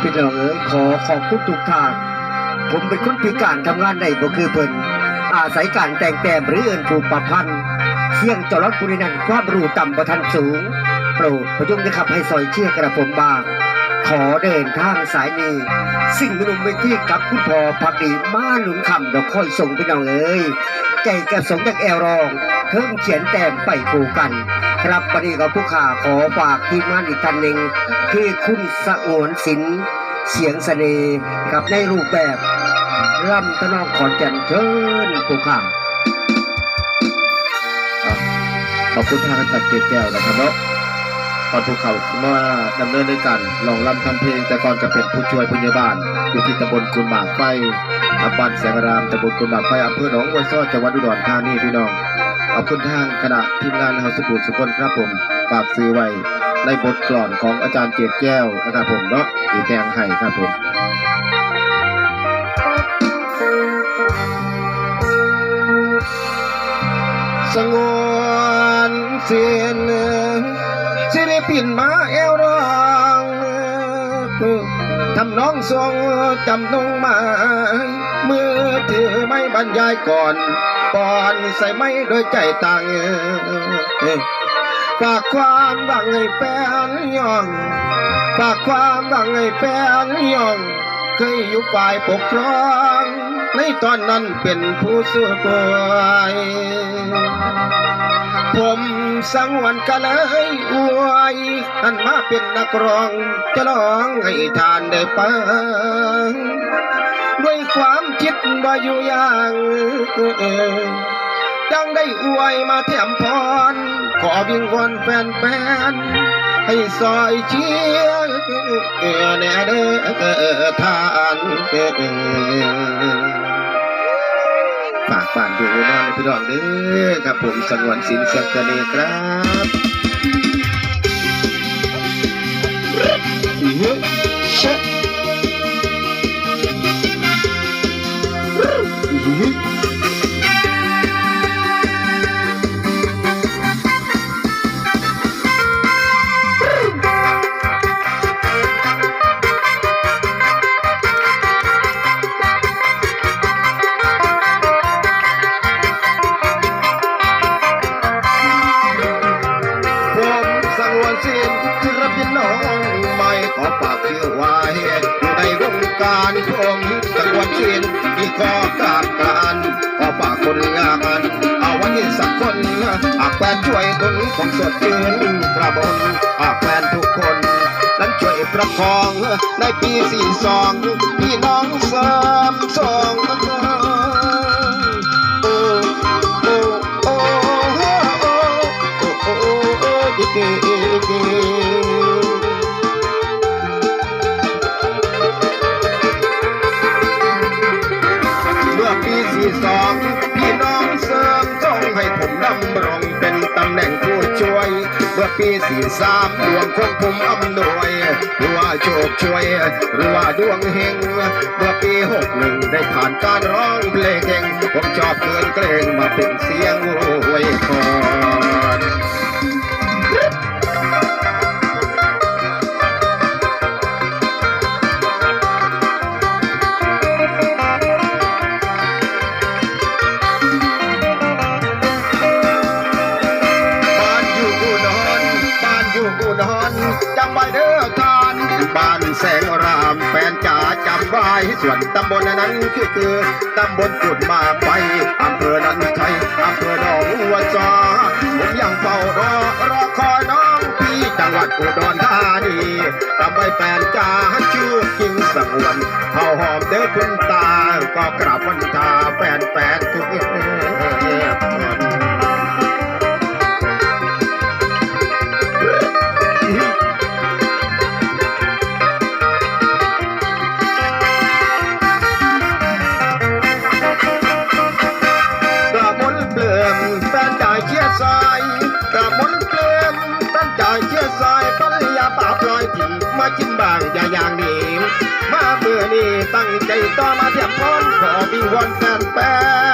พี่น้องเอ๋ยขอขอบคุณทุกท่านผมเป็นคนพิการทำงานได้บ่คือเพิ่นอาศัยการแต่งแต้มหรือเอินผูกประพันธ์เสี่ยงจรดปุรินันความรู้ต่ำประทันสูง โปรดประยุงนะครับให้ซอยเชื่อกระผมบาง ขอเดินทางสายนี้ สิ่งมนุมไปที่กับคุณพ่อพักดีมาหนุนคำเดอกค่อยส่งพี่น้องเอ๋ยใจกระสงจากแอลรอง เพิ่มเขียนแต้มไปปูกัน ครับวันนี้ก็ผู้ข่าขอฝากทีมงานอีกท่านหนึ่งคือคุณสงวนศิลป์เสียงเสน่ห์กับในรูปแบบล่ำตะนองขอนแก่นเชิญผู้ข่าขอบคุณทางอาจารย์เกศแก้วนะครับเนาะ อนภูเขามาดำเนินด้วยกันลองรำทำเพลง แต่ก่อนก็เป็นผู้ช่วยผู้ใหญ่บ้านอยู่ที่ตำบลกุนหมากไฟอำบ้านแสงรามตำบลกุนหมากไฟอำเภอหนองบัวซ้อจังหวัดอุดรธานีพี่น้องขอบคุณทางคณะทีมงานเฮาสบูรสุคนครับผมฝากซื้อไว้ในบทกลอนของอาจารย์เกศแก้วนะครับผมเนาะที่แตงให้ครับผมสงวนเสียน ศิลปินมาเอวร้องทำน้องทรงจำนงมาเมื่อถือไม่บรรยายก่อนปอนใส่ไม่โดยใจตังฝากความหวังให้แฟนย่องฝากความหวังให้แฟนย่องเคยอยู่ฝ่ายปกครองในตอนนั้นเป็นผู้สู้ป่วยผม สังวันก็เลยอวยอันมาเป็นนักร้องจะร้องให้ทานได้ฟังด้วยความคิดว่าอยู่อย่างดังได้อวยมาแถมพรขอวิงวอนแฟนๆให้ซอยเชียร์แน่เด้อทาน บ้านอยู่นอนพี่น้องเด้อครับผมสงวนสินเสียงเสน่ห์ครับ เหตุในวงการผมจังวนสินที่ขอกาบกรานขอฝากคนงานเอาวันนี้สักคนหากแฟนช่วยตุนผมสดชื่นกระบนหากแฟนทุกคนนั้นช่วยประคองในปีสี่สองพี่น้องสามสอ อปีสี่สามดวงของผมอำนวยหรือว่าโชคช่วย หรือว่าดวงเฮงเมื่อปีหกหนึ่งได้ผ่านการร้องเพลงเก่งผมชอบเกินเกรงมาเป็นเสียง ลูกอุดรจำไว้เด้อกานบ้านแสงรามแฟนจ๋าจำไว้ส่วนตำบลนั้นคือคือตำบลกุดมาไปอำเภอนั้นไทยอำเภอหนองหัวจาผมยังเฝ้ารอรอคอยน้องพี่จังหวัดอุดรธานีจำไว้แฟนจ๋าชื่อกิงสังวนเฮาหอมเด้อคุณตาก็กราบวันตาแฟนแฟน ตันจ่าเชียร์สายกระมนเกลืยนท่าใจเชียร์สาปัญญาปราบลอยจีบมาชิมบางอย่าอย่างนี้ มาเมื่อนี้ตั้งใจต่อมาเทียบพรขอวิงวอนแฟนแฟน